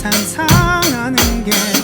상상하는 게